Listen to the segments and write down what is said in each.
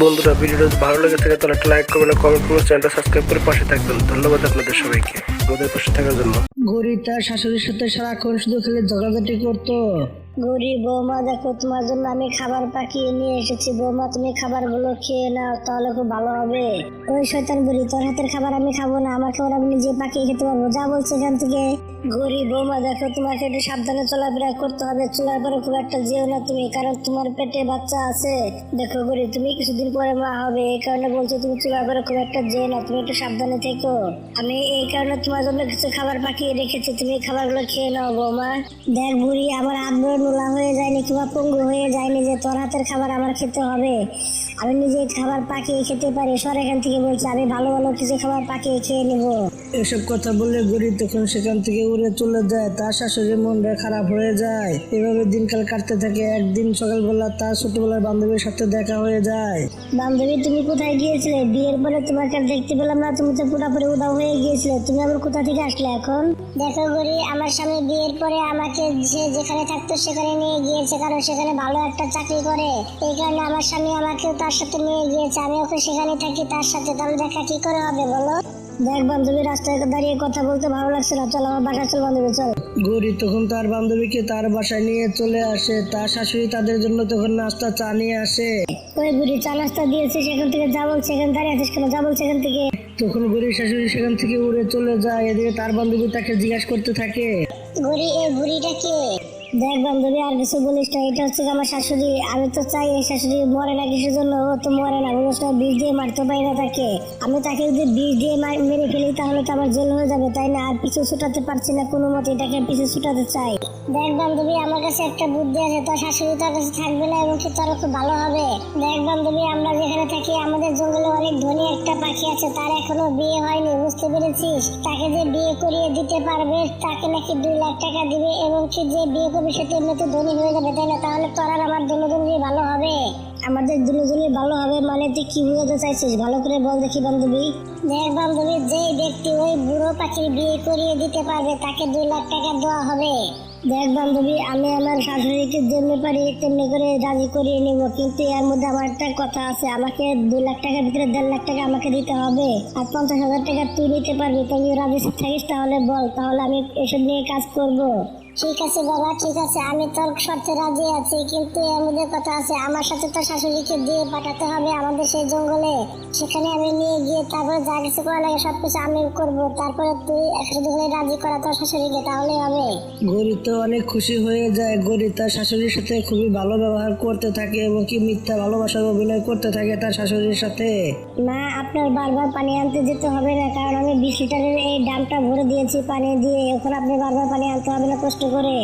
বন্ধুরা, ভিডিওটা ভালো লেগে থাকে, তাহলে একটা লাইক করবেন কমেন্ট করবেন, চ্যানেলটা সাবস্ক্রাইব করে পাশে থাকবেন। ধন্যবাদ আপনাদের সবাইকে। আমাদের পাশে থাকার জন্য। গরিব শাশুড়ির সাথে সারাক্ষণ শুধু খেলে ঝগড়াঝাটি করতো। গৌরী বৌমা, দেখো তোমার জন্য আমি খাবার পাকিয়ে নিয়ে এসেছি। বৌমা, তুমি খাবারগুলো খেয়ে নাও, তাহলে খুব ভালো হবে। ওই শয়তান বুড়ি, তোর হাতের খাবার আমি খাব না আমার খাবার আমি নিজে পাকিয়ে খেতে পারব। যা বলছে এখান থেকে। গৌরী বৌমা, দেখো তোমাকে একটু সাবধানে চলাফেরা করতে হবে। চলার পরে খুব একটা যেও না তুমি, কারণ তোমার পেটে বাচ্চা আছে। দেখো গৌরী তুমি কিছুদিন পরে মা হবে, এই কারণে বলছো তুমি চলার পরে খুব একটা যেও না, তুমি একটু সাবধানে থেকো। আমি এই কারণে তোমার জন্য কিছু খাবার পাকিয়ে রেখেছি, তুমি খাবারগুলো খেয়ে নাও বৌমা। দেখ বুড়ি, আমার বড় নোলা হয়ে যায়নি কিংবা পঙ্গু হয়ে যায়নি যে তোর হাতের খাবার আমার খেতে হবে? আমি নিজে খাবার পাকিয়ে খেতে পারি। সর এখান থেকে বলছি আমি ভালো ভালো কিছু খাবার পাকিয়ে খেয়ে নেব। এসব কথা বললে গৌরী তখন সেখান থেকে উড়ে চলে যায়। তার শাশুড়ির মনটা খারাপ হয়ে যায়। এভাবে দিনকাল কাটতে থাকে। একদিন সকালবেলা তার ছোটবেলার বান্ধবীর সাথে দেখা হয়ে যায়। বান্ধবী তুমি কোথায় গিয়েছিলে? বিয়ের পরে তোমাকে আর দেখতে পেলাম না। তুমি তো পুরোপুরি উদাও হয়ে গিয়েছিলে। তুমি আবার কোথা থেকে আসলে এখন? দেখো গরি আমার স্বামী বিয়ের পরে আমাকে যে যেখানে থাকতো সেখানে নিয়ে গিয়েছে। কারণ সেখানে ভালো একটা চাকরি করে। এই কারণে আমার স্বামী আমাকে তার সাথে নিয়ে গিয়েছে আমি সেখানে থাকি তার সাথে তাহলে দেখা কি করে হবে বলো? দেখ বান্ধবী রাস্তায় দাঁড়িয়ে কথা বলতে ভালো লাগছে না চল আমার বাসা চল বান্ধবী চল। গৌরী তখন তার বান্ধবীকে তার বাসায় নিয়ে চলে আসে তার শাশুড়ি তাদের জন্য তখন নাস্তা চা নিয়ে আসে। ওই বুড়ি চা নাস্তা দিয়েছে সেখান থেকে যা বলছে এখানে দাঁড়িয়ে আছিস কেন? যা বলছে এখান থেকে। তখন গৌরীর শাশুড়ি সেখান থেকে উড়ে চলে যায় এদিকে তার বান্ধবী তাকে জিজ্ঞাসা করতে থাকে। বুড়ি এই বুড়িটা কে? দেখ বান্ধবী, আর কিছু বলিস না, এটা হচ্ছে আমার শাশুড়ি। আমি তো চাই এই শাশুড়ি মরে না কিসের জন্য ও তো মরে না, কোনো সময় বিষ দিয়ে মারতে পারি না তাকে। আমি তাকে যদি বিষ দিয়ে মেরে ফেলি, তাহলে তো আমার জেল হয়ে যাবে, তাই না? আর পিছু ছুটাতে পারছি না কোনো মতে, এটাকে পিছু ছুটাতে চাই। দেখ বান্ধবী, আমার কাছে একটা বুদ্ধি আছে, তোর শাশুড়ি তোর কাছে থাকবে না, এবং কি খুব ভালো হবে। দেখ বান্ধবী, আমরা যেখানে থাকি, আমাদের জঙ্গলে অনেক ধনী একটা পাখি আছে, তার এখনও বিয়ে হয়নি, বুঝতে পেরেছিস? তাকে যে বিয়ে করিয়ে দিতে পারবে, তাকে নাকি দুই লাখ টাকা দিবে, এবং কি যে বিয়ে করবে সে তো এমনিতে ধনী হয়ে যাবে, তাই না? তাহলে তোর আর আমার দুজনই ভালো হবে। আমাদের দুজনই ভালো হবে মানে তুই কি বুঝাতে চাইছিস? ভালো করে বল দেখি, বান্ধবী। দেখ, বান্ধবী যে ব্যক্তি ওই বুড়ো পাখির বিয়ে করিয়ে দিতে পারবে, তাকে দুই লাখ টাকা দেওয়া হবে। দেখ, বান্ধবী, আমি আমার শাশুড়িকে যেমনি পারি তেমনি করে রাজি করিয়ে নিব, কিন্তু এর মধ্যে আমার একটা কথা আছে। আমাকে দুই লাখ টাকার ভিতরে দেড় লাখ টাকা আমাকে দিতে হবে, আর পঞ্চাশ হাজার টাকা তুই নিতে পারবি। তুই রাজি থাকিস, তাহলে বল, তাহলে আমি এসব নিয়ে কাজ করব। ঠিক আছে বাবা, ঠিক আছে। আমি তোর শর্তে রাজি আছি, কিন্তু মধ্যে কথা আছে। আমার সাথে তো শাশুড়িকে দিয়ে পাঠাতে হবে আমাদের সেই জঙ্গলে। সেখানে আমি নিয়ে গিয়ে তারপরে যা কিছু করা লাগে সব কিছু আমি করব। তারপরে তুই একসাথে করে রাজি করা তোর শাশুড়িকে তাহলে হবে। গৌরী তো অনেক খুশি হয়ে যায়। গৌরী তার শাশুড়ির সাথে খুবই ভালো ব্যবহার করতে থাকে এবং কি মিথ্যা ভালোবাসার অভিনয় করতে থাকে তার শাশুড়ির সাথে। না আপনার বারবার পানি আনতে যেতে হবে না, কারণ আমি বিশ লিটারের এই ডামটা ভরে দিয়েছি পানি দিয়ে। এখন আপনি বারবার পানি আনতে হবে না, কষ্ট করে।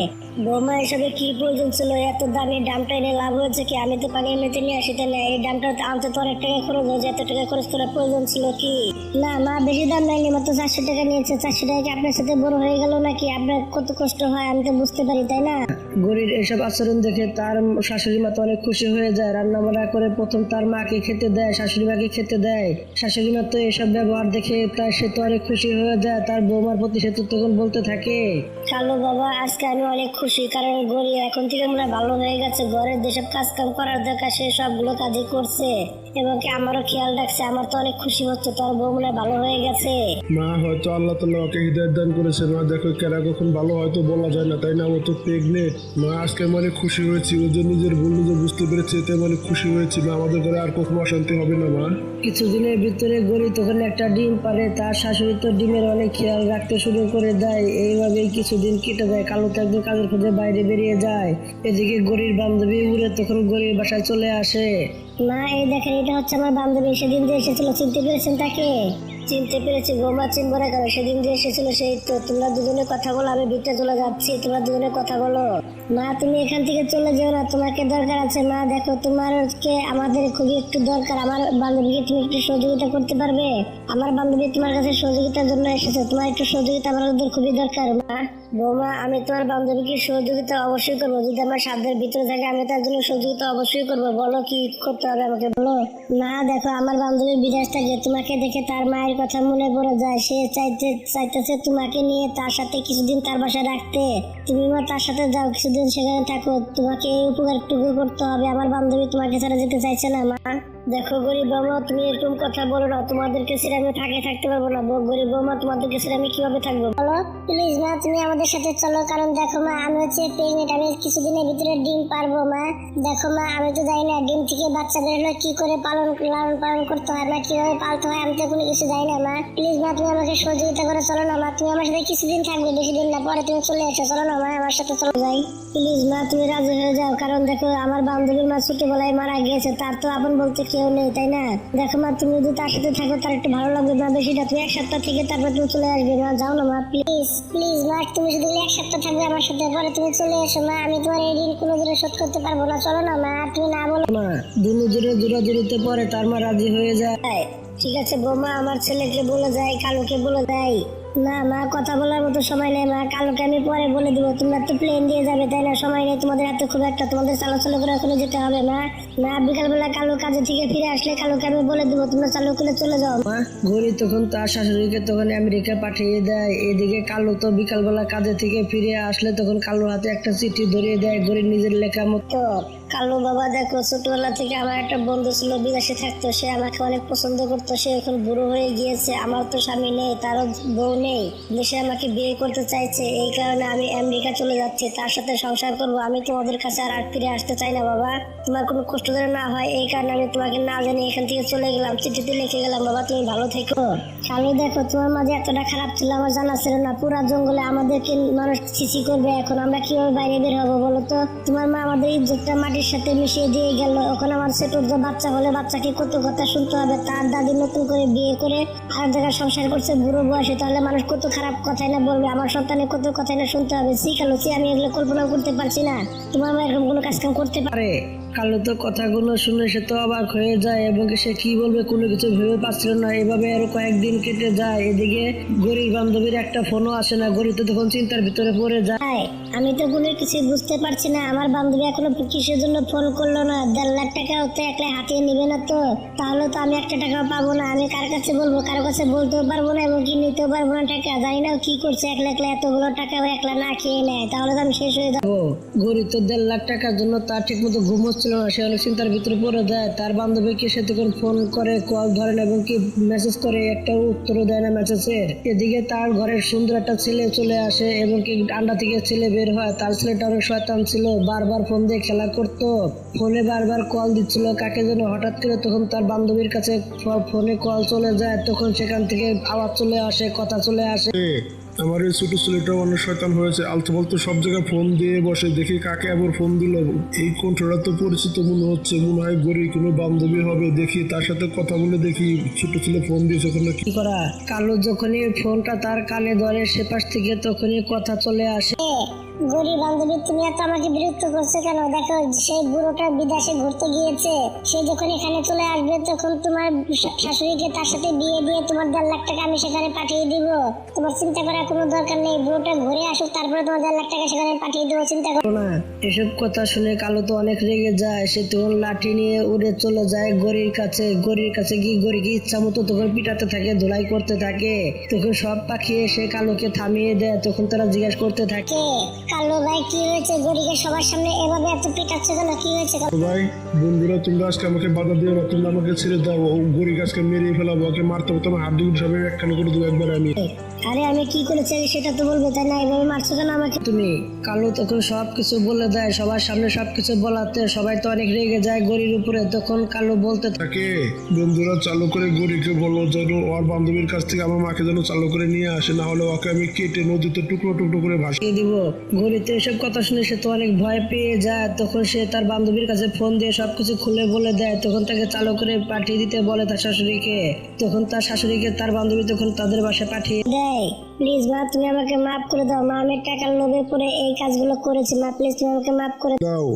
বৌমা এসবে কি প্রয়োজন ছিল? এত দামি ডামটা এনে লাভ হয়েছে কি? আমি তো পানি এমনিতে নিয়ে আসি তাই না এই ডামটা আনতে তো অনেক টাকা খরচ হয়েছে। এত টাকা খরচ করার প্রয়োজন ছিল কি? না মা বেশি দাম নেয়নি। মাত্র চারশো টাকা নিয়েছে। চারশো টাকা কি আপনার সাথে বড় হয়ে গেল নাকি? আপনার কত কষ্ট হয় আমি তো বুঝতে পারি তাই না? গরির এসব আচরণ দেখে তার শাশুড়ি মা তো অনেক খুশি হয়ে যায়। রান্না বান্না করে প্রথম তার মাকে খেতে দেয় শাশুড়ি মাকে খেতে দেয়। শাশুড়ি মা তো এসব ব্যবহার দেখে তার সে তো অনেক খুশি হয়ে যায়। তার বৌমার প্রতি সে তো তখন বলতে থাকে। কালো বাবা আজকে আমি অনেক খুশি কারণ গড়ি এখন থেকে মনে ভালো হয়ে গেছে। ঘরের যেসব কাজকাম করার দরকার, সে সবগুলো কাজই করছে। এবং কি আমারও খেয়াল রাখছে আমার তো অনেক খুশি হচ্ছে তোর বউ মনে ভালো হয়ে গেছে। মা হয়তো আল্লাহ তাল্লাহ ওকে হৃদয় দান করেছে মা দেখো কেরা কখন ভালো হয়তো বলা যায় না তাই না? ও তো প্রেগনেন্ট মা আজকে মানে খুশি হয়েছি। ও যে নিজের ভুল নিজে বুঝতে পেরেছে এতে মানে খুশি হয়েছি। মা আমাদের ঘরে আর কখনো অশান্তি হবে না মা। কিছুদিনের ভিতরে গড়ি তখন একটা ডিম পারে তার শাশুড়ি তো ডিমের অনেক খেয়াল রাখতে শুরু করে দেয়। এইভাবেই কিছুদিন কেটে যায় কালো তো একদিন কাজের খোঁজে বাইরে বেরিয়ে যায়। এদিকে গরির বান্ধবী উড়ে তখন গরির বাসায় চলে আসে। মা এই দেখেন এটা হচ্ছে আমার বান্ধবী, সেদিন যে এসেছিল, চিনতে পেরেছেন তাকে? চিনতে পেরেছি গোমা চিনবো কেন সেদিন যে এসেছিল সেই তো, তোমরা দুজনে কথা বলো, আমি ভিতরে চলে যাচ্ছি, তোমরা দুজনে কথা বলো। মা, তুমি এখান থেকে চলে যেও না, তোমাকে দরকার আছে, মা, দেখো, তোমারকে আমাদের খুবই একটু দরকার, আমার বান্ধবীকে তুমি একটু সহযোগিতা করতে পারবে? আমার বান্ধবী তোমার কাছে সহযোগিতার জন্য এসেছে, তোমার একটু সহযোগিতা আমাদের খুবই দরকার, মা। বৌমা, আমি তোমার বান্ধবীকে সহযোগিতা অবশ্যই করব। যদি আমার সাধ্যের ভিতরে থাকে, আমি তার জন্য সহযোগিতা অবশ্যই করব। বলো কি করতে হবে আমাকে, বলো। না দেখো, আমার বান্ধবী বিদেশ থাকে। তোমাকে দেখে তার মায়ের কথা মনে পড়ে যায়। সে চাইতে, চাইতেছে তোমাকে নিয়ে তার সাথে কিছুদিন তার বাসায় রাখতে। তুমি মা, তার সাথে যাও, কিছুদিন সেখানে থাকো। তোমাকে এই উপকারটুকু করতে হবে। আমার বান্ধবী তোমাকে ছাড়া যেতে চাইছে না, মা। দেখো গরিব বৌমা তুমি এরকম কথা বলো না। তোমাদেরকে ছেড়ে আমি থাকে থাকতে পারব না। গরিব বৌমা তোমাদেরকে ছেড়ে আমি কীভাবে থাকব? বলো প্লিজ মা, তুমি আমাদের সাথে চলো, কারণ দেখো মা, আমি হচ্ছে প্রেগনেন্ট আমি কিছুদিনের ভিতরে ডিম পারব মা। দেখো মা, আমি তো জানি না ডিম থেকে বাচ্চা বেরোলে কি করে পালন, লালন পালন করতে হয়, মা, কীভাবে পালতে হয়, আমি তো কোনো কিছু জানি না মা। প্লিজ মা, তুমি আমাকে সহযোগিতা করে, চলো না মা। তুমি আমার সাথে কিছুদিন থাকবে বেশি দিন না, পরে তুমি চলে এসো, চলো না মা, আমার সাথে চলো। যাই প্লিজ মা, তুমি রাজি হয়ে যাও, কারণ দেখো, আমার বান্ধবীর মা ছোটবেলায় মারা গিয়েছে, তার তো আপন বলতে কেউ নেই তাই না? দেখো মা তুমি যদি তার সাথে থাকো তার একটু ভালো লাগবে না বেশিটা তুমি এক সপ্তাহ থেকে তারপর তুমি চলে আসবে মা যাও না মা প্লিজ প্লিজ মা তুমি শুধু এক সপ্তাহ থাকবে আমার সাথে পরে তুমি চলে এসো মা আমি তোমার এই ঋণ কোনো দিনে শোধ করতে পারব না চলো না মা তুমি না বলো। মা দুনু জুড়ে জোরাজুরিতে পরে তার মা রাজি হয়ে যায়। ঠিক আছে বৌমা আমার ছেলেকে বলে যাই কালুকে বলে যাই। না মা কথা বলার মতো সময় নেই মা। কালুকে আমি পরে বলে দিব। তোমরা তো প্লেন দিয়ে যাবে তাই না? সময় নেই। তোমাদের এত খুব একটা তোমাদের চালাচল করে ওখানে যেতে হবে না। না বিকালবেলা কালু কাজে থেকে ফিরে আসলে কালুকে আমি বলে দিব তোমরা চালু করে চলে যাও। মা গৌরী তখন তার শাশুড়িকে তখন আমেরিকা পাঠিয়ে দেয়। এদিকে কালো তো বিকালবেলা কাজে থেকে ফিরে আসলে তখন কালুর হাতে একটা চিঠি ধরিয়ে দেয় গৌরীর নিজের লেখা মতো। কালু বাবা, দেখো, ছোটবেলা থেকে আমার একটা বন্ধু ছিল, বিদেশে থাকতো, সে আমাকে অনেক পছন্দ করতো, সে এখন বুড়ো হয়ে গিয়েছে, আমার তো স্বামী নেই, তারও বউ নেই, দেশে আমাকে বিয়ে করতে চাইছে, এই কারণে আমি আমেরিকা চলে যাচ্ছি, তার সাথে সংসার করব, আমি তোমাদের কাছে আর ফিরে আসতে চাই না, বাবা, তোমার কোনো কষ্ট যেন না হয়, এই কারণে আমি তোমাকে না জানি এখান থেকে চলে গেলাম, চিঠিতে লিখে গেলাম, বাবা, তুমি ভালো থেকো। কালু দেখো, তোমার মাঝে এতটা খারাপ ছিল, আমার জানা ছিল না। পুরা জঙ্গলে আমাদেরকে মানুষ ছিছি করবে এখন। আমরা কীভাবে বাইরে বের হব বলো তো? তোমার মা আমাদের ইজ্জতটা মাটির সাথে মিশিয়ে দিয়ে গেল। এখন আমার ছোট বাচ্চা হলে বাচ্চাকে কত কথা শুনতে হবে? তার দাদি নতুন করে বিয়ে করে আর জায়গায় সংসার করছে বুড়ো বয়সে তাহলে মানুষ কত খারাপ কথাই না বলবে আমার সন্তানের কত কথাই না শুনতে হবে। শিখালো সে আমি এগুলো কল্পনা করতে পারছি না। তোমার মা এরকম কোনো কাজ কাম করতে পারে? কালু তো কথাগুলো শুনে সে তো অবাক হয়ে যায় এবং সে কি বলবে কোনো কিছু ভেবে পাচ্ছিল না। এভাবে আরও কয়েকদিন কেটে যায়। এদিকে গরিব বান্ধবীর একটা ফোনও আসে না। গরিব তো তখন চিন্তার ভিতরে পড়ে যায়। আমি তো কোনো কিছু বুঝতে পারছি না। আমার বান্ধবী এখনও কিসের জন্য ফোন করল না? দেড় লাখ টাকা তো একলা হাতিয়ে নিবে না তো? তাহলে তো আমি একটা টাকাও পাবো না। আমি কার কাছে বলব? কারও কাছে বলতেও পারব না এবং কি নিতেও পারব না টাকা, জানি না কি করছে, একলা একলা এতগুলো টাকা একলা না খেয়ে নেয়, তাহলে তো আমি শেষ হয়ে যাব। গরিব তো দেড় লাখ টাকার জন্য তার ঠিক মতো ঘুম হচ্ছিল না, সে অনেক চিন্তার ভিতরে পড়ে যায়। তার বান্ধবীকে সে তখন ফোন করে কল ধরেন এবং কি মেসেজ করে, একটা উত্তরও দেয় না মেসেজের এদিকে তার ঘরের সুন্দর একটা ছেলে চলে আসে এবং কি আন্ডা থেকে ছেলে বের হয়। তার ছেলেটা অনেক শয়তান ছিল, বারবার ফোন দিয়ে খেলা করতো। ফোনে বারবার কল দিচ্ছিল, কাকে যেন হঠাৎ করে তখন তার বান্ধবীর কাছে ফোনে কল চলে যায়, তখন সেখান থেকে আওয়াজ চলে আসে কথা চলে আসে। আমার এই ছোট ছেলেটা অনেক শয়তান হয়েছে। আলতু ফালতু সব জায়গায় ফোন দিয়ে বসে দেখি কাকে আবার ফোন দিল। এই কণ্ঠটা তো পরিচিত মনে হচ্ছে মনে হয় গরিব কোনো বান্ধবী হবে। দেখি তার সাথে কথা বলে দেখি ছোট ছেলে ফোন দিয়েছে ওখানে কি কি করা? কালো যখনই ফোনটা তার কানে ধরে সে পাশ থেকে তখনই কথা চলে আসে। গরিব বান্ধবী তুমি এত আমাকে বিরক্ত করছ কেন? দেখো সেই বুড়োটা বিদেশে ঘুরতে গিয়েছে। সে যখন এখানে চলে আসবে তখন তোমার শাশুড়িকে তার সাথে বিয়ে দিয়ে তোমার দেড় লাখ টাকা আমি সেখানে পাঠিয়ে দিব। তোমার চিন্তা করার কোনো দরকার নেই। বুড়োটা ঘুরে আসুক তারপরে তোমার দেড় লাখ টাকা সেখানে পাঠিয়ে দেবো চিন্তা করো। না এসব কথা শুনে কালো তো অনেক রেগে যায়। সে তখন লাঠি নিয়ে উড়ে চলে যায় গরির কাছে। গরির কাছে গিয়ে গরিকে ইচ্ছা মতো তখন পিটাতে থাকে ধুলাই করতে থাকে। তখন সব পাখি এসে কালোকে থামিয়ে দেয় তখন তারা জিজ্ঞাসা করতে থাকে। কালো ভাই, কি হয়েছে? গরিকে সবার সামনে এভাবে এত পিটাচ্ছে কেন? কি হয়েছে? ভাই, বন্ধুরা, তোমরা আজকে আমাকে বাধা দিও না। তোমরা আমাকে ছেড়ে দাও। ও গরিব আজকে মেরে ফেলাবো, ওকে মারতে হবে। তোমার হাত দিয়ে সবাই একখানে করে দেবো একবার আমি। আরে আমি কি করেছি আগে সেটা তো বলবে তাই না? এভাবে মারছো কেন আমাকে? তুমি কালো তখন সব কিছু বলে দেয় সবার সামনে সব কিছু বলাতে সবাই তো অনেক রেগে যায় গরির উপরে তখন কালো বলতে থাকে। বন্ধুরা চালু করে গরিকে বলো যেন ওর বান্ধবীর কাছ থেকে আমার মাকে যেন চালু করে নিয়ে আসে না হলে ওকে আমি কেটে নদীতে টুকরো টুকরো করে ভাসি। দিয়ে দিব। গরিতে এসব কথা শুনে সে তো অনেক ভয় পেয়ে যায় তখন সে তার বান্ধবীর কাছে ফোন দিয়ে সবকিছু খুলে বলে দেয় তখন তাকে চালু করে পাঠিয়ে দিতে বলে তার শাশুড়িকে। তখন তার শাশুড়িকে তার বান্ধবী তখন তাদের বাসায় পাঠিয়ে দেয়। প্লিজ মা তুমি আমাকে মাফ করে দাও। মা আমি টাকার লোভে পড়ে এই কাজগুলো করেছি। মা প্লিজ তুমি আমাকে মাফ করে দাও।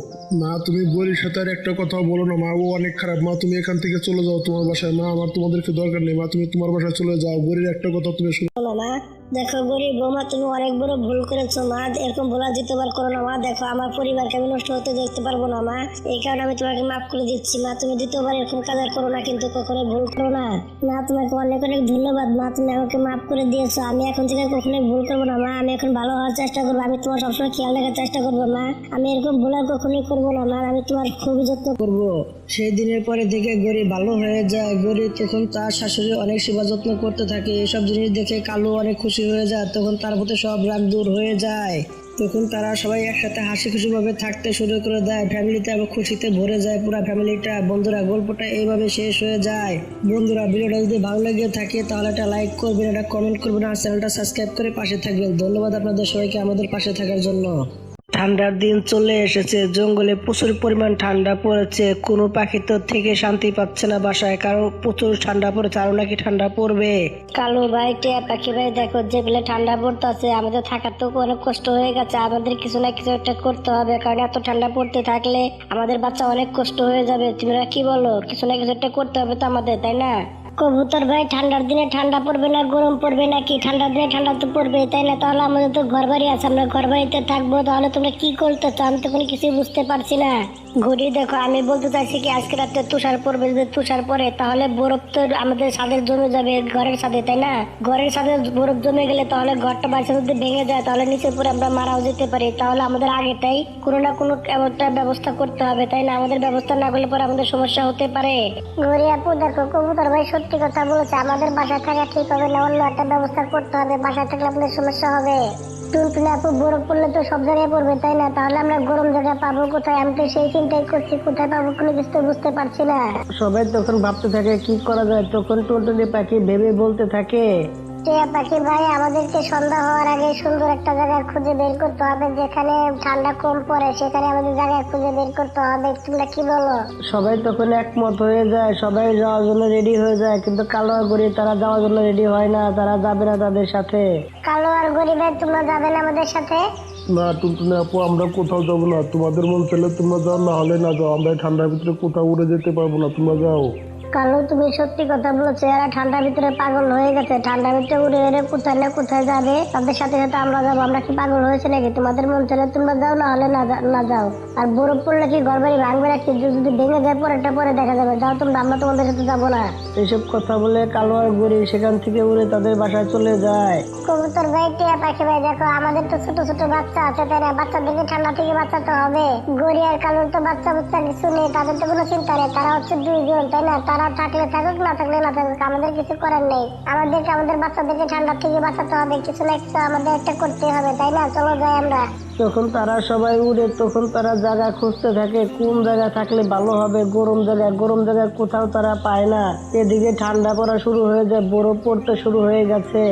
মা তুমি গরির সাথে আর একটা কথা বলো না। মা ও অনেক খারাপ। মা তুমি এখান থেকে চলে যাও তোমার বাসায়। মা আমার তোমাদেরকে দরকার নেই। মা তুমি তোমার বাসায় চলে যাও। গরির একটা কথা তুমি শুনো। না মা দেখো গরিব বৌমা, তুমি অনেক বড় ভুল করেছ, মা। এরকম ভোলা দ্বিতীয়বার করো না, মা। দেখো, আমার পরিবারকে আমি নষ্ট হতে দেখতে পারব না, মা। এই কারণে আমি তোমাকে মাফ করে দিচ্ছি, মা। তুমি দ্বিতীয়বার এরকম কাজ করো না, কিন্তু কখনো ভুল করো না। না তোমাকে অনেক অনেক ধন্যবাদ, মা। তুমি আমাকে মাফ করে দিয়েছ। আমি এখন থেকে কখনোই ভুল করব না, মা। আমি এখন ভালো হওয়ার চেষ্টা করব, আমি তোমার সবসময় খেয়াল রাখার চেষ্টা করব, মা। আমি এরকম ভুল আর কখনোই করব না, মা। আমি তোমার খুবই যত্ন করব। সেই দিনের পরে থেকে গরিব ভালো হয়ে যায়। গরিব তখন তার শাশুড়ি অনেক সেবা যত্ন করতে থাকে। এসব জিনিস দেখে কালু অনেক খুশি হয়ে যায়, তখন তার প্রতি সব রাগ দূর হয়ে যায়। তখন তারা সবাই একসাথে হাসি খুশি ভাবে থাকতে শুরু করে দেয়। ফ্যামিলিতে আবার খুশিতে ভরে যায়, পুরো ফ্যামিলিটা। বন্ধুরা, গল্পটা এইভাবে শেষ হয়ে যায়। বন্ধুরা, ভিডিওটা যদি ভালো লেগে থাকে, তাহলে একটা লাইক করবেন, একটা কমেন্ট করবেন, আর চ্যানেলটা সাবস্ক্রাইব করে পাশে থাকবেন। ধন্যবাদ আপনাদের সবাইকে আমাদের পাশে থাকার জন্য। ঠান্ডার দিন চলে এসেছে। জঙ্গলে প্রচুর পরিমাণ ঠান্ডা পড়েছে। কোনো পাখি তো থেকে শান্তি পাচ্ছে না বাসায়। কারণ প্রচুর ঠান্ডা পড়েছে। আরও নাকি ঠান্ডা পড়বে। কালু ভাই, টিয়া পাখি ভাই, দেখো যে বেলে ঠান্ডা পড়তেছে, আমাদের থাকার তো অনেক কষ্ট হয়ে গেছে। আমাদের কিছু না কিছু একটা করতে হবে। কারণ এত ঠান্ডা পড়তে থাকলে আমাদের বাচ্চা অনেক কষ্ট হয়ে যাবে। তোমরা কি বলো? কিছু না কিছু একটা করতে হবে তো আমাদের, তাই না? কবুতর ভাই ঠান্ডার দিনে ঠান্ডা পড়বে না, গরম পড়বে নাকি ঠান্ডার দিনে ঠান্ডা তো পড়বে, তাই না? তাহলে আমাদের তো ঘর বাড়ি আছে, আমরা ঘর বাড়িতে থাকব, তাহলে তোমরা কি করতে চাও আমি তো কোনো কিছুই বুঝতে পারছি না। ঘড়ি দেখো, আমি বলতে চাইছি কি, আজকে রাতে তুষার পড়বে, যদি তুষার পড়ে, তাহলে বরফ তো আমাদের ছাদের জমে যাবে, ঘরের সাথে তাই না? ঘরের সাথে বরফ জমে গেলে তাহলে ঘরটা বাড়িতে যদি ভেঙে যায়, তাহলে নিচে পরে আমরা মারাও যেতে পারি। তাহলে আমাদের আগেটাই কোনো না কোনো একটা ব্যবস্থা করতে হবে, তাই না? আমাদের ব্যবস্থা না করলে পরে আমাদের সমস্যা হতে পারে। ঘড়ি আপু, দেখো, কবুতর ভাই সত্যি কথা বলেছে, আমাদের বাসায় থাকা ঠিক হবে না, অন্য একটা ব্যবস্থা করতে হবে, বাসায় থাকলে আপনাদের সমস্যা হবে। আপু, বরফ পড়লে তো সব জায়গায় পড়বে, তাই না? তাহলে আমরা গরম জায়গা পাবো কোথায়? আমি তো সেই চিন্তাই করছি, কোথায় পাবো কোনো কিছু বুঝতে পারছি না। সবাই তখন ভাবতে থাকে, কি করা যায়? তখন টুনটুনি পাখি ভেবে বলতে থাকে। টিয়া পাখি ভাই আমাদেরকে সন্ধ্যা হওয়ার আগে সুন্দর একটা জায়গা খুঁজে বের করতে হবে যেখানে ঠান্ডা কম পড়ে সেখানে আমাদের জায়গায় খুঁজে বের করতে হবে। তোমরা কি বলো? সবাই তখন একমত হয়ে যায় সবাই যাওয়ার জন্য রেডি হয়ে যায় কিন্তু কালো আর গরিব তারা যাওয়ার জন্য রেডি হয় না তারা যাবে না তাদের সাথে। কালো আর গরিবের তোমরা যাবে না আমাদের সাথে? না টুনটুনি আপু আমরা কোথাও যাব না। তোমাদের মন চাইলে তোমরা যাও না হলে না যাও। আমরা ঠান্ডার ভিতরে কোথাও উড়ে যেতে পারব না। তোমরা যাও। কালো তুমি সত্যি কথা বলেছ এরা ঠান্ডার ভিতরে পাগল হয়ে গেছে। ঠান্ডার ভিতরে উড়ে এড়ে কোথায় না কোথায় যাবে? তাদের সাথে সাথে আমরা যাব আমরা কি পাগল হয়েছে নাকি? তোমাদের মন চাইলে তোমরা যাও না হলে না যাও। আর বরফ পড়লে কি ঘর বাড়ি ভাঙবে নাকি? যদি ভেঙে যায় পরেরটা পরে দেখা যাবে। যাও তোমরা আমরা তোমাদের সাথে যাব না। এইসব কথা বলে কালো আর গরিব সেখান থেকে উড়ে তাদের বাসায় চলে যায়। কবুতর ভাই টিয়া পাখি ভাই দেখো আমাদের তো ছোট ছোট বাচ্চা আছে তাই না? বাচ্চাদেরকে ঠান্ডা থেকে বাঁচাতে হবে। গড়ি আর কালোর তো বাচ্চা বাচ্চা কিছু নেই তাদের তো কোনো চিন্তা নেই। তারা হচ্ছে দুইজন তাই না? তারা থাকলে থাকুক না থাকলে না থাকুক আমাদের কিছু করার নেই। আমাদেরকে আমাদের বাচ্চাদেরকে ঠান্ডা থেকে বাঁচাতে হবে কিছু না কিছু আমাদের একটা করতে হবে তাই না? চলো যাই আমরা। তখন তারা সবাই উড়ে তখন তারা জায়গা খুঁজতে থাকে কোন জায়গা থাকলে ভালো হবে গরম জায়গা গরম জায়গা কোথাও তারা পায় না। এদিকে ঠান্ডা পড়া শুরু হয়ে যায় বরফ পড়তে শুরু হয়ে গেছে।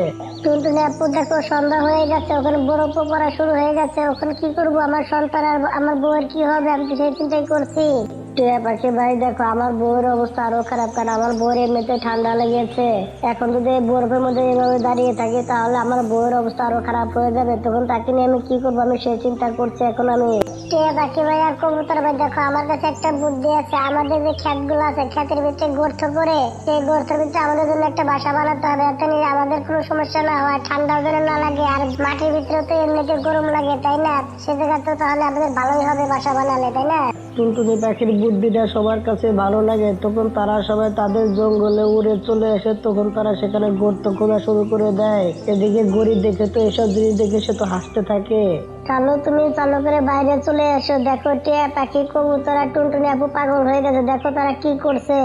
টুনটুনি আপু দেখো সন্ধ্যা হয়ে গেছে ওখানে বরফ পড়া শুরু হয়ে গেছে ওখানে কি করব? আমার সন্তান আর আমার বউয়ের কি হবে? আমি তো সেই চিন্তাই করছি। টিয়া পাখি? ভাই, দেখো, আমার বউয়ের অবস্থা আরও খারাপ, কারণ আমার বউয়ের এমনিতে ঠান্ডা লেগেছে। এখন যদি বরফের মধ্যে এভাবে দাঁড়িয়ে থাকি, তাহলে আমার বউয়ের অবস্থা আরও খারাপ হয়ে যাবে। তখন তাকে নিয়ে আমি কি করব? আমি সেই চিন্তা করছি এখন আমি। টিয়া পাখি ভাই? আর কবুতর ভাই, দেখো, আমার কাছে একটা বুদ্ধি আছে। আমাদের যে ক্ষেত আছে, ক্ষেতের ভিতরে গর্ত করে, সেই গর্তের ভিতরে আমাদের জন্য একটা বাসা বানাতে হবে। নিয়ে আমাদের কোনো সমস্যা না হয়। ঠান্ডা যেন না লাগে, আর মাটির ভিতরে তো এমনিতে গরম লাগে, তাই না? সে জায়গা তাহলে আমাদের ভালোই হবে বাসা বানালে, তাই না? টুনটুনি পাখির বুদ্ধিটা সবার কাছে ভালো লাগে। তখন তারা সবাই তাদের জঙ্গলে উড়ে চলে আসে, তখন তারা সেখানে গর্ত খোঁজা শুরু করে দেয়। এদিকে গরিব দেখে তো, এসব জিনিস দেখে সে তো হাসতে থাকে। চালো তুমি চালো করে বাইরে চলে এসো। দেখো টিয়া পাখি, কবুতরা টুনটুনি আপু পাগল হয়ে গেছে। দেখো তারা কি করছে।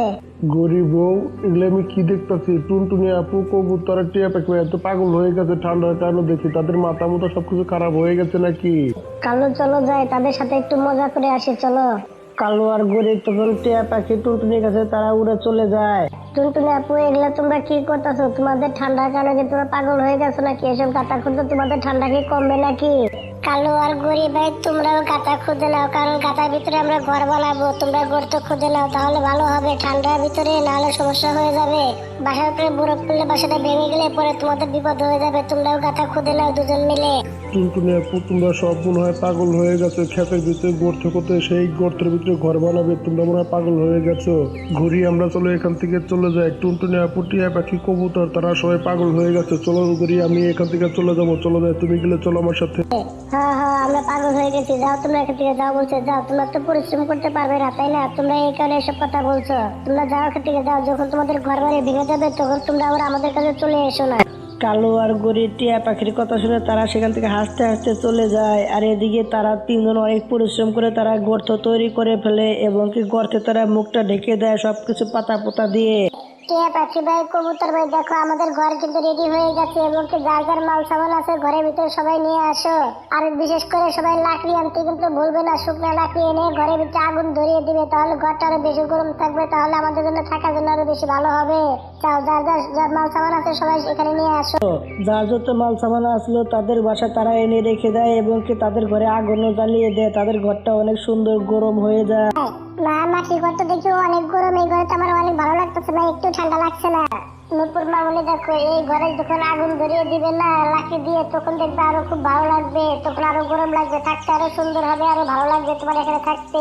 গরিব বউ এগুলো আমি কি দেখতেছি? টুনটুনি আপু কবুতর টিয়া পাখি এত পাগল হয়ে গেছে ঠান্ডার কারণে দেখি তাদের মাথা মতো সবকিছু খারাপ হয়ে গেছে নাকি? কালো চলো যাই তাদের সাথে একটু মজা করে আসি চলো। কালো আর গরিব তখন টিয়া পাখি টুনটুনির কাছে তারা উড়ে চলে যায়। টুনটুনি আপু এগুলা তোমরা কি করতেছো? তোমাদের ঠান্ডার কারণে কি তোমরা পাগল হয়ে গেছো নাকি? এসব কাটা খুঁজতে তোমাদের ঠান্ডা কি কমবে নাকি? কালো আর গরিব ভাই তোমরাও গাতা খুঁজে নাও কারণ গাতার ভিতরে আমরা ঘর বানাবো তোমরা গর্ত খুঁজে নাও তাহলে ভালো হবে ঠান্ডার ভিতরে নাহলে সমস্যা হয়ে যাবে। বাসার উপরে বরফ পড়লে বাসাটা ভেঙে গেলে পরে তোমাদের বিপদ হয়ে যাবে তোমরাও গাতা খুঁজে নাও দুজন মিলে। টুনটুনি আপু তোমরা সব মনে হয় পাগল হয়ে গেছো ক্ষেতের ভিতরে গর্ত করতে সেই গর্তের ভিতরে ঘর বানাবে তোমরা মনে হয় পাগল হয়ে গেছো। ঘুরি আমরা চলো এখান থেকে চলে যাই। টুনটুনি আপু টিয়া পাখি কবুতর তারা সবাই পাগল হয়ে গেছে। চলো ঘুরি আমি এখান থেকে চলে যাব চলো যাই তুমি গেলে চলো আমার সাথে। হ্যাঁ হ্যাঁ আমরা পাগল হয়ে গেছি। যাও তোমরা এখান থেকে, যাও বলছো, যাও, তোমরা তো পরিশ্রম করতে পারবে না, তাই না? তোমরা এই কারণে এসব কথা বলছো। তোমরা যাও এখান থেকে, যাও, যখন তোমাদের ঘর বাড়ি ভেঙে যাবে, তখন তোমরা আবার আমাদের কাছে চলে এসো না। কালো আর গরি টিয়া পাখির কথা শুনে তারা সেখান থেকে হাসতে হাসতে চলে যায়। আর এদিকে তারা তিনজন অনেক পরিশ্রম করে তারা গর্ত তৈরি করে ফেলে এবং কি গর্তে তারা মুখটা ঢেকে দেয় সবকিছু পাতা পোতা দিয়ে। টিয়া পাখি ভাই, কবুতর ভাই, দেখো আমাদের ঘর কিন্তু রেডি হয়ে গেছে, এবং যার যার মাল সামান আছে, ঘরের ভিতরে সবাই নিয়ে আসো। আর বিশেষ করে সবাই লাকড়ি আনতে কিন্তু ভুলবে না, শুকনো লাকড়ি এনে ঘরের ভিতরে আগুন ধরিয়ে দিবে, তাহলে ঘরটা আরও বেশি গরম থাকবে, তাহলে আমাদের জন্য থাকার জন্য আরও বেশি ভালো হবে। যাও যার যার যার মাল সামান আছে, সবাই এখানে নিয়ে আসো। যার যত মাল সামান আসলো, তাদের বাসা তারা এনে রেখে দেয়, এবং কি তাদের ঘরে আগুনও জ্বালিয়ে দেয়, তাদের ঘরটা অনেক সুন্দর গরম হয়ে যায়। মাটির ঘর তো দেখি অনেক গরম, এই ঘরে তো আমার অনেক ভালো লাগতেছে না, একটু ঠান্ডা লাগছে না। নুপুর মামুনি দেখো, এই ঘরে যখন আগুন ধরিয়ে দিবে না, লাঠি দিয়ে, তখন দেখবে আরও খুব ভালো লাগবে, তখন আরও গরম লাগবে, থাকতে আরও সুন্দর হবে, আরও ভালো লাগবে তোমার এখানে থাকতে।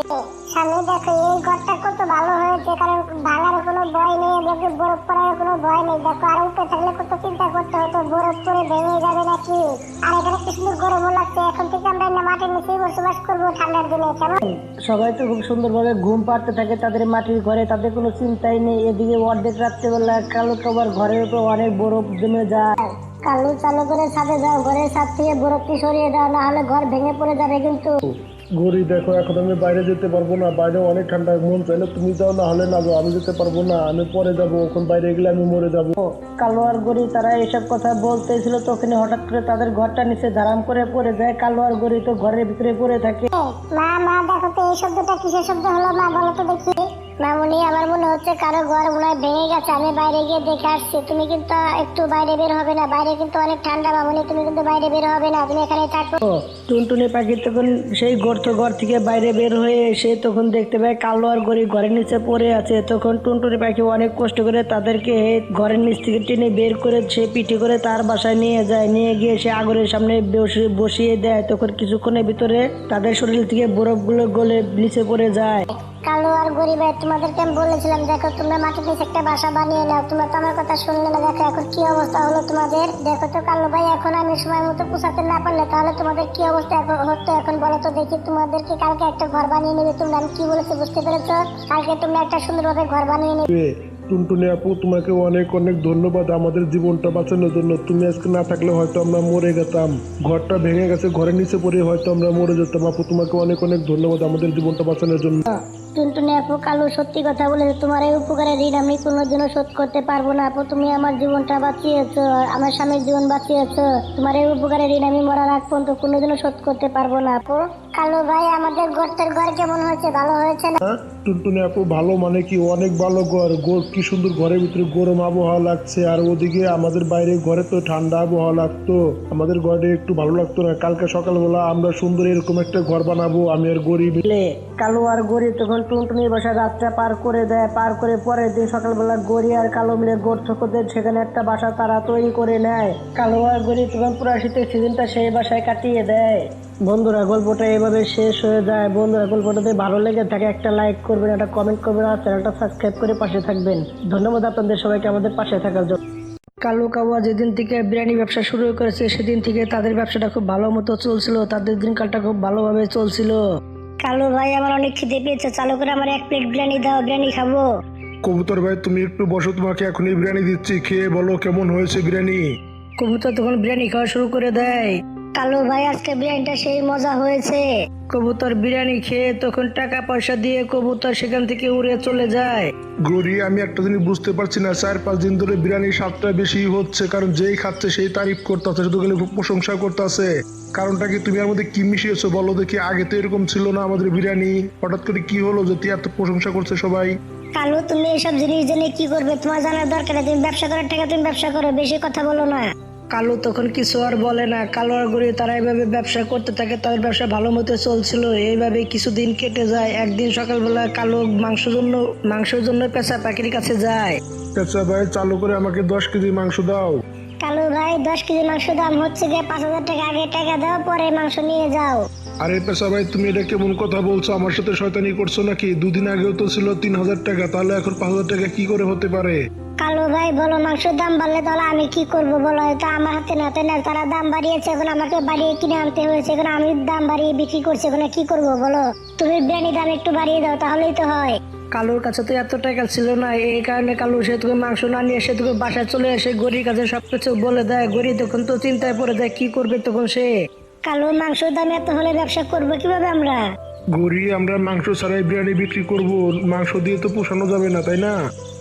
সামনে দেখো, এই ঘরটা কত ভালো হয়েছে, কারণ ভাঙার কোনো ভয় নেই এবং বরফ পড়ার কোনো ভয় নেই। দেখো, আর উপরে থাকলে কত চিন্তা করতে হতো বরফ পরে ভেঙে যাবে নাকি? আর এখানে কি সুন্দর গরমও লাগছে, এখন থেকে আমরা মাটির নিচেই বসবাস করব ঠান্ডার দিনে, কেমন? সবাই তো খুব সুন্দরভাবে ঘুম পাড়তে থাকে, তাদের মাটির ঘরে তাদের কোনো চিন্তাই নেই, এদিকে অর্ধেক রাত্রেবেলা কালো কবার ঘরের উপর অনেক বরফ জমে যায়। কালু চালু করে ছাদে যাও ঘরের ছাদ থেকে বরফটি সরিয়ে দাও না হলে ঘর ভেঙে পড়ে যাবে কিন্তু। ঘুরি দেখো এখন আমি বাইরে যেতে পারব না বাইরে অনেক ঠান্ডা মন চাইলে তুমি যাও না হলে না যাও আমি যেতে পারব না আমি পরে যাব এখন বাইরে গেলে আমি মরে যাব। কালো আর গরি তারা এসব কথা বলতেছিল তখন হঠাৎ করে তাদের ঘরটা নিচে ধারাম করে পড়ে যায়। কালো আর গরি তো ঘরের ভিতরে পড়ে থাকে। মা মা দেখো তো এই শব্দটা কিসের শব্দ হলো? মা বলো তো দেখি। মামুনি, আমার মনে হচ্ছে কারও ঘর মনে হয় ভেঙে গেছে। আমি বাইরে গিয়ে দেখে আসছি। তুমি কিন্তু একটু বাইরে বের হবে না। বাইরে কিন্তু অনেক ঠান্ডা মামুনি, তুমি কিন্তু বাইরে বের হবে না। তুমি এখানে থাকো। টুনটুনি পাখি তখন সেই গর্ত ঘর থেকে বাইরে বের হয়ে এসে তখন দেখতে পায় কালো আর গরি ঘরের নিচে পড়ে আছে। তখন টুনটুনি পাখি অনেক কষ্ট করে তাদেরকে ঘরের নিচ থেকে টেনে বের করে সে পিঠে করে তার বাসায় নিয়ে যায়। নিয়ে গিয়ে সে আগুনের সামনে বসে- বসিয়ে দেয়। তখন কিছুক্ষণের ভিতরে তাদের শরীর থেকে বরফগুলো গলে নিচে পড়ে যায়। কালু আর গরিবে তোমাদেরকে আমি বলেছিলাম, দেখো তোমরা মাটির নিচে একটা বাসা বানিয়ে নাও। তোমরা তো আমার কথা শুনলে না, দেখো এখন কি অবস্থা হলো তোমাদের। দেখো তো কালু ভাই, এখন আমি সময় মতো পোষাতে না পারলে তাহলে তোমাদের কি অবস্থা এখন হতো এখন বলো তো দেখি, তোমাদেরকে কালকে একটা ঘর বানিয়ে নেবে তোমরা, আমি কি বলেছি বুঝতে পেরেছ? কালকে তোমরা একটা সুন্দরভাবে ঘর বানিয়ে নেবে। টুনটুনি আপু, তোমাকে অনেক অনেক ধন্যবাদ, আমাদের জীবনটা বাঁচানোর জন্য। তুমি আজকে না থাকলে হয়তো আমরা মরে যেতাম। ঘরটা ভেঙে গেছে, ঘরের নিচে পড়ে হয়তো আমরা মরে যেতাম। আপু, তোমাকে অনেক অনেক ধন্যবাদ আমাদের জীবনটা বাঁচানোর জন্য। টুনটুনি আপু কালু সত্যি কথা বলেছে তোমার এই উপকারের ঋণ আমি কোনোদিনও শোধ করতে পারব না আপু। তুমি আমার জীবনটা বাঁচিয়েছো আমার স্বামীর জীবন বাঁচিয়েছো তোমার এই উপকারের ঋণ আমি মরার আগ পর্যন্ত কোনোদিনও শোধ করতে পারব না আপু। কালু ভাই আমাদের গর্তের ঘর কেমন হয়েছে ভালো হয়েছে না? হ্যাঁ টুনটুনি আপু ভালো মানে কি অনেক ভালো ঘর ঘর কি সুন্দর ঘরের ভিতরে গরম আবহাওয়া লাগছে আর ওদিকে আমাদের বাইরে ঘরে তো ঠান্ডা আবহাওয়া লাগতো আমাদের ঘরে একটু ভালো লাগতো না। কালকে সকালবেলা আমরা সুন্দর এরকম একটা ঘর বানাবো আমি আর গরিব। কালো আর গরি তখন টুনটুনির বাসা রাতটা পার করে দেয়, পার করে পরের দিন সকালবেলা গরি আর কালো মিলে গর্ত করে সেখানে একটা বাসা তারা তৈরি করে নেয়। কালো আর গরি তখন পুরো শীতের সিজনটা সেই বাসায় কাটিয়ে দেয়। বন্ধুরা, গল্পটা এভাবে শেষ হয়ে যায়। বন্ধুরা, গল্পটা যদি ভালো লেগে থাকে, একটা লাইক করবেন, একটা কমেন্ট করবেন, আর চ্যানেলটা সাবস্ক্রাইব করে পাশে থাকবেন। ধন্যবাদ আপনাদের সবাইকে আমাদের পাশে থাকার জন্য। কালু কাওয়া যেদিন থেকে বিরিয়ানি ব্যবসা শুরু করেছে, সেদিন থেকে তাদের ব্যবসাটা খুব ভালো মতো চলছিল, তাদের দিনকালটা খুব ভালোভাবে চলছিল। কালু ভাই আমার অনেক খিদে পেয়েছে চালু করে আমার এক প্লেট বিরিয়ানি দাও বিরিয়ানি খাব। কবুতর ভাই তুমি একটু বসো তোমাকে এখনই বিরিয়ানি দিচ্ছি খেয়ে বলো কেমন হয়েছে বিরিয়ানি। কবুতর তখন বিরিয়ানি খাওয়া শুরু করে দেয়। কালু ভাই আজকে বিরিয়ানিটা সেই মজা হয়েছে। কবুতর বিরিয়ানি খেয়ে তখন টাকা পয়সা দিয়ে কবুতর সেখান থেকে উড়ে চলে যায়। গরি আমি একটা জিনিস বুঝতে পারছি না চার পাঁচ দিন ধরে বিরিয়ানির স্বাদটা বেশি হচ্ছে কারণ যেই খাচ্ছে সেই তারিফ করতেছে শুধু খালি প্রশংসা করতেছে। কারণটা কি তুমি এর মধ্যে কি মিশিয়েছো বলো দেখি আগে তো এরকম ছিল না আমাদের বিরিয়ানি। হঠাৎ করে কি হলো যে তুই এত প্রশংসা করছে সবাই? কালু তুমি এসব জিনিস জেনে কি করবে? তোমার জানার দরকার নেই তুমি ব্যবসা করার টাকা তুমি ব্যবসা করো বেশি কথা বলো না। কালু তখন কিছু আর বলে না। কালো আর গড়িয়ে তারা এইভাবে ব্যবসা করতে থাকে তাদের ব্যবসা ভালো মতো চলছিল। এইভাবে কিছুদিন কেটে যায়। একদিন সকালবেলা কালো মাংস জন্য মাংসের জন্য পেঁচা পাখির কাছে যায়। পেঁচা ভাই চালু করে আমাকে দশ কেজি মাংস দাও। কালো ভাই দশ কেজি মাংস দাম হচ্ছে গিয়ে পাঁচ হাজার টাকা। আগে টাকা দাও পরে মাংস নিয়ে যাও। আরে পেশা ভাই তুমি এটা কেমন কথা বলছো? আমার সাথে শয়তানি করছ নাকি? দুদিন আগেও তো ছিল তিন হাজার টাকা তাহলে এখন পাঁচ হাজার টাকা কি করে হতে পারে? কালু ভাই বলো মাংসের দাম বাড়লে তাহলে আমি কি করব বলো? এটা আমার হাতে না তাই না? তারা দাম বাড়িয়েছে এখন আমাকে বাড়িয়ে কিনে আনতে হয়েছে এখন আমি দাম বাড়িয়ে বিক্রি করছি এখন কি করব বলো? তুমি বিরিয়ানি দাম একটু বাড়িয়ে দাও তাহলেই তো হয়। কালুর কাছে তো এত টাকা ছিল না এই কারণে কালু সে তোকে মাংস না নিয়ে সে তোকে বাসায় চলে আসে গরির কাছে সবকিছু বলে দেয় গরি তখন তো চিন্তায় পড়ে যায় কি করবে তখন সে? কালু মাংসের দাম এত হলে ব্যবসা করব কীভাবে আমরা? গড়ি আমরা মাংস ছাড়াই বিরিয়ানি বিক্রি করব। মাংস দিয়ে তো পোষানো যাবে না তাই না?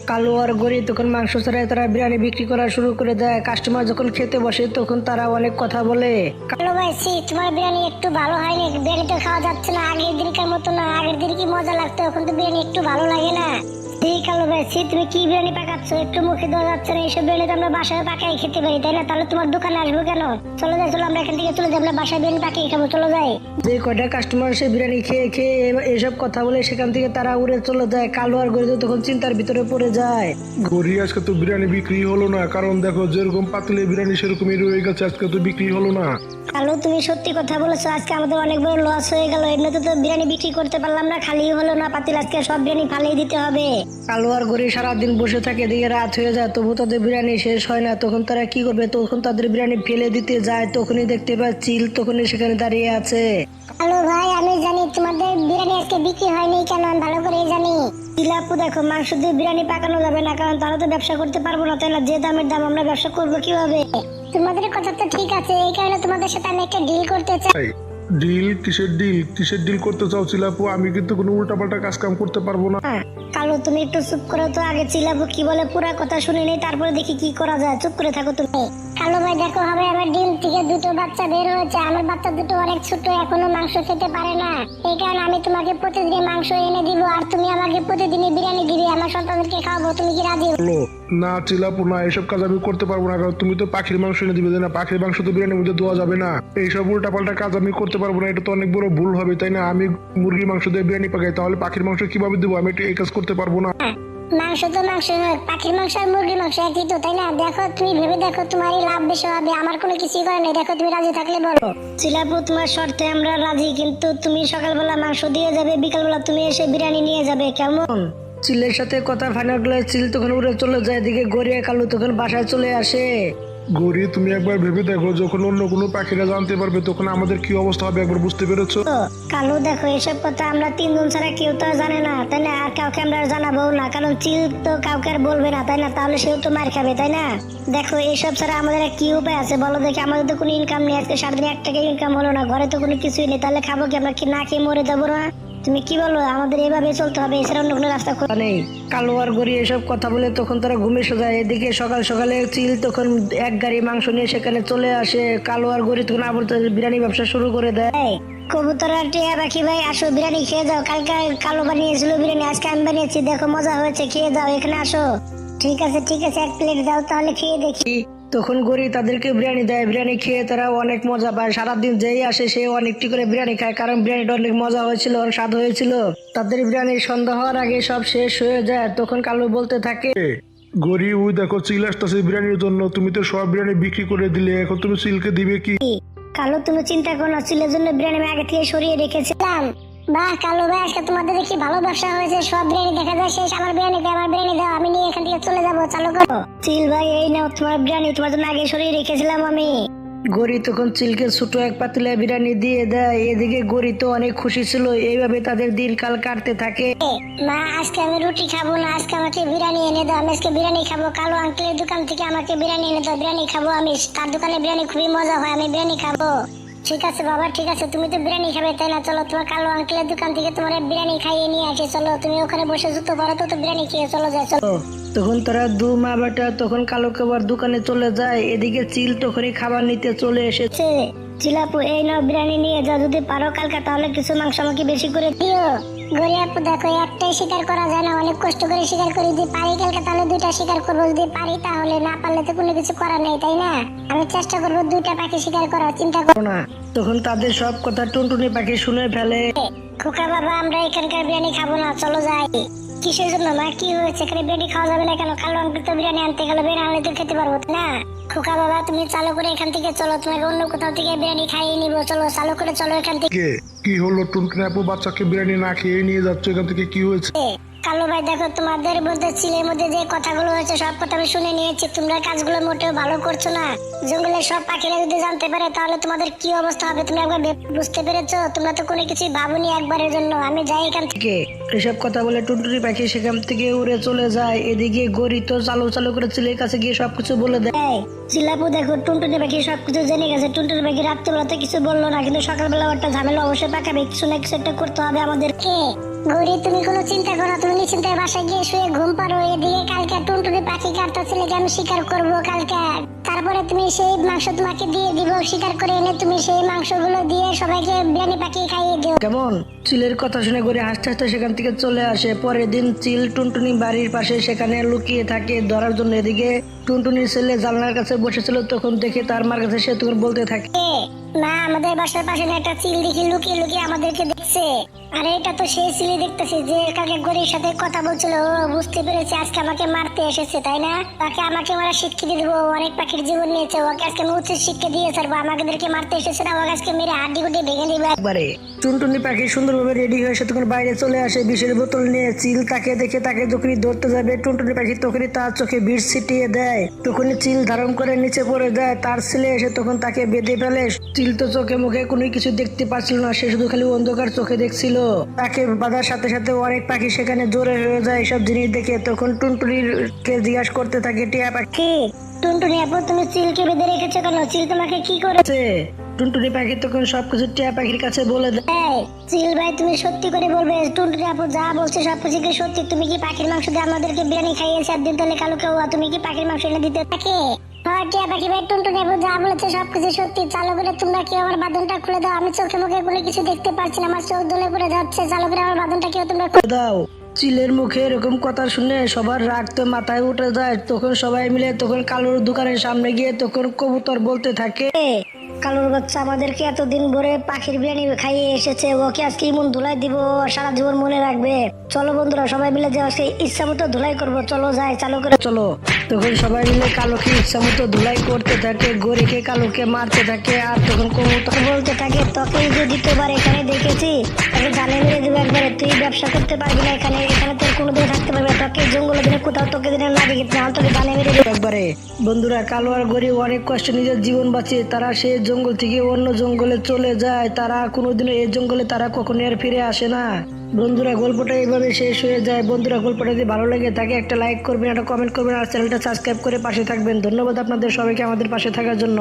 কালু আর গরি তখন মাংস ছাড়াই তারা বিরিয়ানি বিক্রি করা শুরু করে দেয়। কাস্টমার যখন খেতে বসে তখন তারা অনেক কথা বলে। কালো ভাই সি তোমার বিরিয়ানি একটু ভালো হয়নি। বিরিয়ানি তো খাওয়া যাচ্ছে না আগের দিনকার মতো না। আগের দিন কি মজা লাগতো এখন তো বিরিয়ানি একটু ভালো লাগে না। এই কালু ভাই সি তুমি কি বিরিয়ানি পাকাচ্ছ? একটু মুখে দেওয়া যাচ্ছে না এইসব বিরিয়ানি তো আমরা বাসায় পাকাই খেতে পারি তাই না? তাহলে তোমার দোকানে আসব কেন? চলে যাই চলো আমরা এখান থেকে চলে যাই আমরা বাসায় বিরিয়ানি পাকিয়ে খাব চলে যাই। যে কয়টা কাস্টমার সে বিরিয়ানি খেয়ে খেয়ে এসব কথা বলে সেখান থেকে তারা উড়ে চলে যায় কালু আর গরি তখন চিন্তার ভিতরে পড়ে যায়। গড়ি আজকে তো বিরিয়ানি বিক্রি হলো না কারণ দেখো যেরকম পাতলে বিরিয়ানি সেরকমই রয়ে গেছে আজকে তো বিক্রি হলো না। কালু তুমি সত্যি কথা বলেছ আজকে আমাদের অনেক বড় লস হয়ে গেল এমনিতে তো বিরিয়ানি বিক্রি করতে পারলাম না খালি হলো না পাতিল আজকে সব বিরিয়ানি ফালিয়ে দিতে হবে। কালু আর গরি সারাদিন বসে থাকে এদিকে রাত হয়ে যায় তবু তাদের বিরিয়ানি শেষ হয় না। তখন তারা কি করবে? তখন তাদের বিরিয়ানি ফেলে দিতে যায় তখনই দেখতে পায় চিল তখনই সেখানে দাঁড়িয়ে আছে। হ্যালো ভাই আমি জানি তোমাদের বিরিয়ানি আজকে বিক্রি হয়নি কেন আমি ভালো করে জানি। চিলাপু দেখো মাংস দিয়ে বিরিয়ানি পাকানো যাবে না কারণ তারা তো ব্যবসা করতে পারব না তাই না? যে দামের দাম আমরা ব্যবসা করব কীভাবে? তোমাদের কথা তো ঠিক আছে এই কারণে তোমাদের সাথে আমি একটা ডিল করতে চাই। ডিল, কিসের ডিল? কিসের ডিল করতে চাও চিলাপু আমি কিন্তু কোনো উল্টাপাল্টা কাজ কাম করতে পারব না। হ্যাঁ কালো, তুমি একটু চুপ করো তো আগে চিলাপু কি বলে পুরা কথা শুনে নেই, তারপরে দেখি কি করা যায়। চুপ করে থাকো তুমি। কালো ভাই দেখো হবে আমার ডিম থেকে দুটো বাচ্চা বের হয়েছে। আমার বাচ্চা দুটো অনেক ছোট এখনও মাংস খেতে পারে না। এই কারণে আমি তোমাকে প্রতিদিন মাংস এনে দিব আর তুমি আমাকে প্রতিদিনই বিরিয়ানি দিবে আমার সন্তানদেরকে খাওয়াবো তুমি কি রাজি? বলো না চিলাপু না এসব কাজ আমি করতে পারব না কারণ তুমি তো পাখির মাংস এনে দিবে না? পাখির মাংস তো বিরিয়ানির মধ্যে দেওয়া যাবে না। এইসব উল্টাপাল্টা কাজ আমি করতে পারব না এটা তো অনেক বড় ভুল হবে তাই না? আমি মুরগির মাংস দিয়ে বিরিয়ানি পাকাই তাহলে পাখির মাংস কীভাবে দেবো? আমি এই কাজ করতে পারব না। মাংস তো মাংস হোক পাখির মাংস আর মুরগির মাংস একই তো তাই না? দেখো তুমি ভেবে দেখো তোমারই লাভ বেশি হবে আমার কোনো কিছুই করে নেই। দেখো তুমি রাজি থাকলে বলো। চিলাপু তোমার শর্তে আমরা রাজি কিন্তু তুমি সকালবেলা মাংস দিয়ে যাবে বিকালবেলা তুমি এসে বিরিয়ানি নিয়ে যাবে কেমন? চিলের সাথে কথা ফাইনাল করলে চিল তখন উড়ে চলে যায় এদিকে গড়িয়া কালু তখন বাসায় চলে আসে। গরি, তুমি একবার ভেবে দেখো, যখন অন্য কোনো পাখিরা জানতে পারবে তখন আমাদের কি অবস্থা হবে একবার বুঝতে পেরেছ? কালু দেখো, এসব কথা আমরা তিনজন ছাড়া কেউ তো জানে না, তাই না? আর কাউকে আমরা জানাব না, কারণ চিল তো কাউকে আর বলবে না, তাই না? তাহলে সেও তো মার খাবে, তাই না? দেখো, এসব ছাড়া আমাদের কি উপায় আছে? বলো দেখি, আমাদের তো কোনো ইনকাম নেই, আজকে সারাদিন এক টাকা ইনকাম হলো না, ঘরে তো কোনো কিছুই নেই, তাহলে খাব কি আমরা? কি না খেয়ে মরে যাব না তুমি কি বলো? আমাদের এভাবে চলতে হবে এছাড়া অন্য কোনো রাস্তা খোলা নেই। কালো আর গড়ি এসব কথা বলে তখন তারা ঘুমে যায় এদিকে সকাল সকালে চিল তখন এক গাড়ি মাংস নিয়ে সেখানে চলে আসে। কালো আর গড়ি তখন আবার বিরিয়ানি ব্যবসা শুরু করে দেয়। কবুতর আর টিয়া পাখি ভাই আসো বিরিয়ানি খেয়ে যাও। কালকে কালো বানিয়েছিল বিরিয়ানি আজকে আমি বানিয়েছি। দেখো মজা হয়েছে খেয়ে যাও এখানে আসো। ঠিক আছে ঠিক আছে এক প্লেট দাও তাহলে খেয়ে দেখি? তখন গরি তাদেরকে বিরিয়ানি দেয়। বিরিয়ানি খেয়ে তারা অনেক মজা পায়। সারাদিন যেই আসে সে অনেকটি করে বিরিয়ানি খায় কারণ বিরিয়ানিটা অনেক মজা হয়েছিল অনেক স্বাদ হয়েছিল। তাদের বিরিয়ানি সন্ধ্যা হওয়ার আগে সব শেষ হয়ে যায়। তখন কালু বলতে থাকে গরি ওই দেখো চিল আসতেছে বিরিয়ানির জন্য। তুমি তো সব বিরিয়ানি বিক্রি করে দিলে এখন তুমি চিলকে দিবে কি? কালো তুমি চিন্তা করো না চিলের জন্য বিরিয়ানি আমি আগে থেকে সরিয়ে রেখেছিলাম। বাহ কালো ভাই আজকে তোমাদের দেখি ভালো ব্যবসা হয়েছে? সব বিরিয়ানি দেখা যায় শেষ আমার বিরিয়ানি দাও আমার বিরিয়ানি দাও আমি নিয়ে এখান থেকে চলে যাব চালু করো। চিল ভাই এই নাও তোমার বিরিয়ানি তোমার জন্য আগে সরিয়ে রেখেছিলাম আমি। গরি তখন চিলকে ছোট এক পাতিলা বিরিয়ানি দিয়ে দেয় এদিকে গরি তো অনেক খুশি ছিল এইভাবে তাদের দিনকাল কাটতে থাকে। মা আজকে আমি রুটি খাব না আজকে আমাকে বিরিয়ানি এনে দাও আমি আজকে বিরিয়ানি খাব কালো আঙ্কেলের দোকান থেকে আমাকে বিরিয়ানি এনে দাও বিরিয়ানি খাব আমি তার দোকানে বিরিয়ানি খুবই মজা হয় আমি বিরিয়ানি খাব। ঠিক আছে বাবা ঠিক আছে। তুমি তো বিরিয়ানি খাবে তাই না? চলো তোমার কালো আঙ্কেলের দোকান থেকে তোমার বিরিয়ানি খাইয়ে নিয়ে আসি চলো। তুমি ওখানে বসে জুতো পরো তো বিরিয়ানি খেয়ে চলো যাই চলো। তখন তারা দু মা বেটা তখন কালো খাবার দোকানে চলে যায় এদিকে চিল তখনই খাবার নিতে চলে এসেছে এই নাও বিরিয়ানি নিয়ে যাও যদি পারো কালকে তাহলে কিছু মাংস আমাকে বেশি করে দিও। গরি আপু দেখো একটাই শিকার করা যায় না অনেক কষ্ট করে শিকার করি যদি পারি কালকে তাহলে দুইটা শিকার করব যদি পারি তাহলে না পারলে তো কোনো কিছু করার নেই তাই না? আমি চেষ্টা করব দুইটা পাখি শিকার করার চিন্তা করব না তখন তাদের সব কথা টুনটুনি পাখি শুনে ফেলে। খোকা বাবা আমরা এখানকার বিরিয়ানি খাব না চলো যাই। কিসের জন্য মা? কি হয়েছে? এখানে বিরিয়ানি খাওয়া যাবে না কেন? কাল অঙ্কিত তো বিরিয়ানি আনতে গেলে বিরিয়ানি আনলে তো খেতে পারব না? খোকা বাবা তুমি চালু করে এখান থেকে চলো তোমাকে অন্য কোথাও থেকে বিরিয়ানি খাইয়ে নিবো চলো চালু করে চলো এখান থেকে। কি? হলো? টুনটুনি আপু বাচ্চাকে বিরিয়ানি না খেয়ে নিয়ে যাচ্ছে? এখান থেকে কি হয়েছে? কালো ভাই দেখো তোমাদের মধ্যে ছেলের মধ্যে যে কথাগুলো হয়েছে সব কথা আমি শুনে নিয়েছি। তোমরা কাজগুলো মোটেও ভালো করছ না। জঙ্গলের সব পাখিরা যদি জানতে পারে তাহলে তোমাদের কি অবস্থা হবে? তুমি একবার বুঝতে পেরেছ? তোমরা তো কোনো কিছুই ভাবনি একবারের জন্য। আমি যাই এখান থেকে এসব কথা বলে টুনটুনি পাখি সেখান থেকে উড়ে চলে যায়। এদিকে গড়ি তো চালু চালু করে ছেলের কাছে গিয়ে সবকিছু বলে দেয়। এই চিল্লাপু দেখো টুনটুনি পাখি সবকিছু জেনে গেছে। টুনটুনি পাখি রাত্রিবেলা তো কিছু বলল না কিন্তু সকালবেলা একটা ঝামেলা অবশ্যই পাকাবে। কিছু না কিছু একটা করতে হবে আমাদেরকে গৌরী, তুমি কোনো চিন্তা করো তুমি নিশ্চিন্তে বাসায় গিয়ে শুয়ে ঘুম পারো এদিকে কালকে টুনটুনি পাখি কাটতে ছেলেকে আমি শিকার করব কালকে। তারপরে তুমি সেই মাংস তোমাকে দিয়ে দিব, শিকার করে এনে তুমি সেই মাংসগুলো দিয়ে সবাইকে বিরিয়ানি পাখি খাইয়ে দিও। কেমন? চিলের কথা শুনে গড়ি হাসতে হাসতে সেখান থেকে চলে আসে। পরের দিন চিল টুনটুনি বাড়ির পাশে সেখানে লুকিয়ে থাকে। ধরার জন্য এদিকে টুনটুনির ছেলে জানলার কাছে বসেছিল তখন দেখে তার মার কাছে সে তখন বলতে থাকে মা আমাদের বাসার পাশে একটা চিল দেখি লুকিয়ে লুকিয়ে আমাদেরকে দেখছে? আরে এটা তো সেই চিলি দেখতেছি যে কালকে গরির সাথে কথা বলছিল। ও বুঝতে পেরেছে আজকে আমাকে মারতে এসেছে তাই না? তাকে আমাকে মারা শিক্ষা দিব অনেক পাখির জীবন নিয়েছে। ওকে আজকে আমি উচ্চ শিক্ষা দিয়ে ছাড়বো। আমাদেরকে মারতে এসেছে না ওকে আজকে মেরে হাড্ডি গুড্ডি ভেঙে দিবে। একবারে টুনটুনি পাখি সুন্দরভাবে রেডি হয়ে সে তখন বাইরে চলে আসে, বিষের বোতল নিয়ে চিল তাকে দেখে তাকে যখনই ধরতে যাবে। টুনটুনি পাখি তখনই তার চোখে বিষ ছিটিয়ে দেয়, তখনই চিল ধারণ করে নিচে পড়ে যায়। তার ছেলে এসে তখন তাকে বেঁধে ফেলে। চিল তো চোখে মুখে কোনো কিছু দেখতে পাচ্ছিল না, সে শুধু খালি অন্ধকার চোখে দেখছিল। তাকে বাঁধার সাথে সাথে অনেক পাখি সেখানে জোরে হয়ে যায় এসব জিনিস দেখে। তখন টুনটুনির কে জিজ্ঞাসা করতে থাকে, টিয়া পাখি টুনটুনি আপু, তুমি চিলকে বেঁধে রেখেছো কেন? চিল তোমাকে কি করে আছে টুনটুনি পাখি তখন সবকিছু টিয়া পাখির কাছে বলে দেয়। এই, চিল ভাই তুমি সত্যি করে বলবে টুনটুনি আপু যা বলছে সব কিছু কি সত্যি। তুমি কি পাখির মাংস দিয়ে আমাদেরকে বিরিয়ানি খাইয়েছে একদিন তাহলে কালো কেউ তুমি কি পাখির মাংস এনে দিতে থাকে হ্যাঁ টিয়া পাখি ভাই টুনটুনি আপু যা বলেছে সব কিছু সত্যি। চালু করে তোমরা কি আমার বাঁধনটা খুলে দাও আমি চোখে মুখে কোনো কিছু দেখতে পারছি না আমার চোখ দলে পড়ে যাচ্ছে। চালু করে আমার বাঁধনটা কেউ তোমরা খুলে দাও। চিলের মুখে এরকম কথা শুনে সবার রাগ তো মাথায় উঠে যায়। তখন সবাই মিলে তখন কালুর দোকানের সামনে গিয়ে তখন কবুতর বলতে থাকে। কালুর বাচ্চা আমাদেরকে এতদিন ভরে পাখির বিরিয়ানি খাইয়ে এসেছে, ওকে আজকে ইমন ধুলাই দিব, সারা জীবন মনে রাখবে। চলো বন্ধুরা, সবাই মিলে যে আজকে ইচ্ছা মতো ধুলাই করব, চলো যাই, চালু করে চলো। তখন সবাই মিলে কালোকে ইচ্ছা মতো ধুলাই করতে থাকে, গরিকে কালোকে মারতে থাকে, আর তখন কবুতর বলতে থাকে তোকে যে দ্বিতীয়বার এখানে দেখেছি, তাকে জানে মেরে দেবো একবারে। তুই ব্যবসা করতে পারবি না এখানে এখানে তোর কোনো দিন থাকতে পারবে তোকে জঙ্গলে দিনে কোথাও তোকে দিনে না দেখেছি আমি তোকে জানে মেরে দেবো। একবারে। বন্ধুরা, কালো আর গরিব অনেক কষ্ট নিজের জীবন বাঁচিয়ে, তারা সে জঙ্গল থেকে অন্য জঙ্গলে চলে যায়, তারা কোনোদিনও এই জঙ্গলে তারা কখনো আর ফিরে আসে না। বন্ধুরা, গল্পটা এইভাবে শেষ হয়ে যায়। বন্ধুরা, গল্পটা যদি ভালো লাগে, তাকে একটা লাইক করবেন, একটা কমেন্ট করবেন, আর চ্যানেলটা সাবস্ক্রাইব করে পাশে থাকবেন। ধন্যবাদ আপনাদের সবাইকে আমাদের পাশে থাকার জন্য।